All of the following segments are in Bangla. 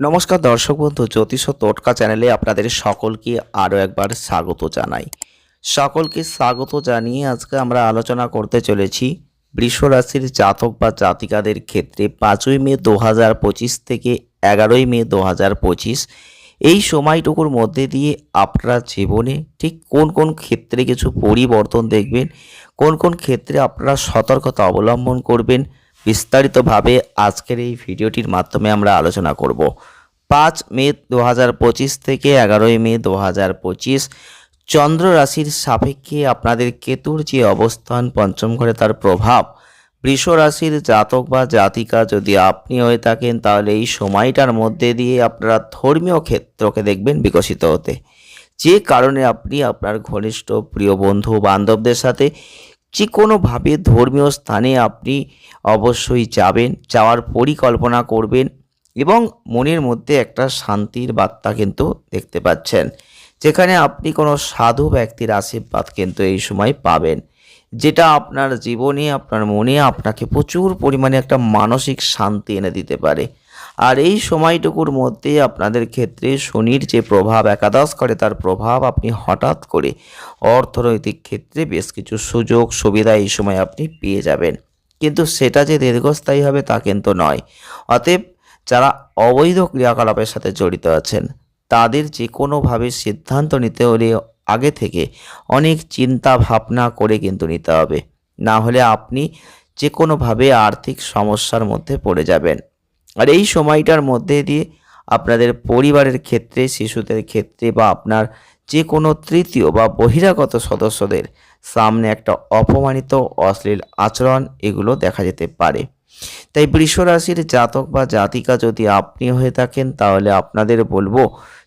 নমস্কার দর্শক বন্ধু, জ্যোতিষ ও টোটকা চ্যানেলে আপনাদের সকলকে আরও একবার স্বাগত জানাই। সকলকে স্বাগত জানিয়ে আজকে আমরা আলোচনা করতে চলেছি বৃষ রাশির জাতক বা জাতিকাদের ক্ষেত্রে পাঁচই মে দু হাজার পঁচিশ থেকে এগারোই মে দু হাজার পঁচিশ। এই সময়টুকুর মধ্যে দিয়ে আপনারা জীবনে ঠিক কোন কোন ক্ষেত্রে কিছু পরিবর্তন দেখবেন, কোন কোন ক্ষেত্রে আপনারা সতর্কতা অবলম্বন করবেন বিস্তারিতভাবে আজকের এই ভিডিওটির মাধ্যমে আমরা আলোচনা করব। পাঁচ মে দু পঁচিশ থেকে এগারোই মে দু হাজার পঁচিশ, চন্দ্র রাশির সাপেক্ষে আপনাদের কেতুর যে অবস্থান, পঞ্চম ঘরে তার প্রভাব। বৃষ রাশির জাতক বা জাতিকা যদি আপনি হয়ে থাকেন, তাহলে এই সময়টার মধ্যে দিয়ে আপনারা ধর্মীয় ক্ষেত্রকে দেখবেন বিকশিত হতে। যে কারণে আপনি আপনার ঘনিষ্ঠ প্রিয় বন্ধু বান্ধবদের সাথে যে কোনোভাবে ধর্মীয় স্থানে আপনি অবশ্যই যাবেন, যাওয়ার পরিকল্পনা করবেন এবং মনের মধ্যে একটা শান্তির বার্তা কিন্তু দেখতে পাচ্ছেন। যেখানে আপনি কোনো সাধু ব্যক্তির আশীর্বাদ কিন্তু এই সময় পাবেন। যেটা আপনার জীবনে, আপনার মনে আপনাকে প্রচুর পরিমাণে একটা মানসিক শান্তি এনে দিতে পারে। আর এই সময়টুকুর মধ্যে আপনাদের ক্ষেত্রে শনির যে প্রভাব, একাদশ করে তার প্রভাব আপনি হঠাৎ করে অর্থনৈতিক ক্ষেত্রে বেশ কিছু সুযোগ, সুবিধা এই সময় আপনি পেয়ে যাবেন। কিন্তু সেটা যে দীর্ঘস্থায়ী হবে তা কিন্তু নয়। অতএব যারা অবৈধ ক্রিয়াকলাপের সাথে জড়িত আছেন, তাদের যে কোনোভাবে সিদ্ধান্ত নিতে হলে আগে থেকে অনেক চিন্তা ভাবনা করে কিন্তু নিতে হবে। না হলে আপনি যে কোনোভাবে আর্থিক সমস্যার মধ্যে পড়ে যাবেন। আর এই সময়টার মধ্যে দিয়ে আপনাদের পরিবারের ক্ষেত্রে, শিশুদের ক্ষেত্রে বা আপনার যে কোনো তৃতীয় বা বহিরাগত সদস্যদের সামনে একটা অপমানিত, অশ্লীল আচরণ এগুলো দেখা যেতে পারে। তাই বৃষ রাশির জাতক বা জাতিকা যদি আপনি হয়ে থাকেন, তাহলে আপনাদের বলব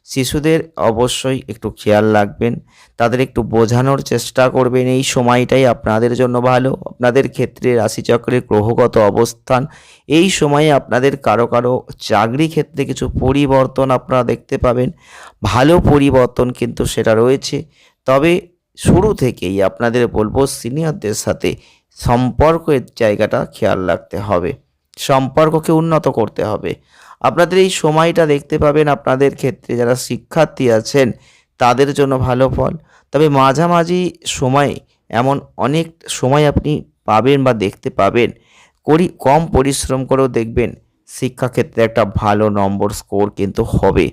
শিশুদের অবশ্যই একটু খেয়াল রাখবেন। তাদের একটু বোঝানোর চেষ্টা করবেন। এই সময়টাই আপনাদের জন্য ভালো। আপনাদের ক্ষেত্রে রাশিচক্রের গ্রহগত অবস্থান, এই সময়ে আপনাদের কারও কারও চাকরি ক্ষেত্রে কিছু পরিবর্তন আপনারা দেখতে পাবেন। ভালো পরিবর্তন কিন্তু সেটা রয়েছে। তবে শুরু থেকেই আপনাদের বলব সিনিয়রদের সাথে সম্পর্কের জায়গাটা খেয়াল রাখতে হবে। সম্পর্ককে উন্নত করতে হবে। আপনাদের এই সময়টা দেখতে পাবেন আপনাদের ক্ষেত্রে যারা শিক্ষার্থী আছেন, তাদের জন্য ভালো ফল। তবে মাঝামাঝি সময়ে এমন অনেক সময় আপনি পাবেন বা দেখতে পাবেন, করি, কম পরিশ্রম করেও দেখবেন শিক্ষাক্ষেত্রে একটা ভালো নম্বর স্কোর কিন্তু হবে।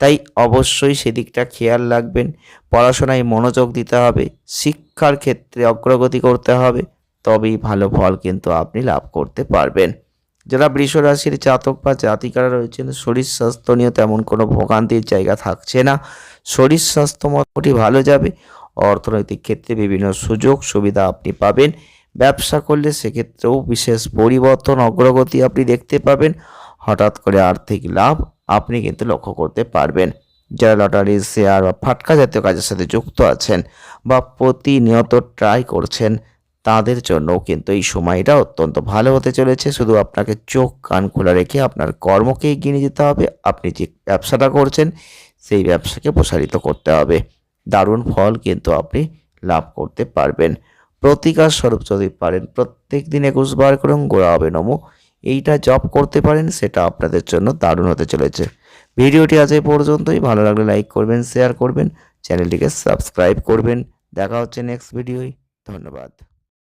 তাই অবশ্যই সেদিকটা খেয়াল রাখবেন, পড়াশোনায় মনোযোগ দিতে হবে, শিক্ষার ক্ষেত্রে অগ্রগতি করতে হবে, তবেই ভালো ফল কিন্তু আপনি লাভ করতে পারবেন। যারা বৃষ রাশির জাতক বা জাতিকারা রয়েছেন, শরীর স্বাস্থ্য নিয়ে তেমন কোনো ভোগান্তির জায়গা থাকছে না। শরীর স্বাস্থ্য মোটামুটি ভালো যাবে। অর্থনৈতিক ক্ষেত্রে বিভিন্ন সুযোগ সুবিধা আপনি পাবেন। ব্যবসা করলে সেক্ষেত্রেও বিশেষ পরিবর্তন, অগ্রগতি আপনি দেখতে পাবেন। হঠাৎ করে আর্থিক লাভ আপনি কিন্তু লক্ষ্য করতে পারবেন। যারা লটারি, শেয়ার বা ফাটকা জাতীয় কাজের সাথে যুক্ত আছেন বা প্রতিনিয়ত ট্রাই করছেন তাদের জন্য কিন্তু এই সময়টা অত্যন্ত ভালো হতে চলেছে। শুধু আপনাকে চোখ, কান খোলা রেখে আপনার কর্মকে এগিয়ে নিয়ে যেতে হবে। আপনি যে ব্যবসাটা করছেন, সেই ব্যবসাকে প্রসারিত করতে হবে। দারুণ ফল কিন্তু আপনি লাভ করতে পারবেন। প্রতিকার স্বরূপ যদি পারেন, প্রত্যেক দিন একুশ বার করে গোড়া হবে নমো। এইটা জব করতে পারেন, সেটা আপনাদের জন্য দারুণ হতে চলেছে। ভিডিওটি আজ এই পর্যন্তই। ভালো লাগলে লাইক করবেন, শেয়ার করবেন, চ্যানেলটিকে সাবস্ক্রাইব করবেন। দেখা হচ্ছে নেক্সট ভিডিওয়। ধন্যবাদ।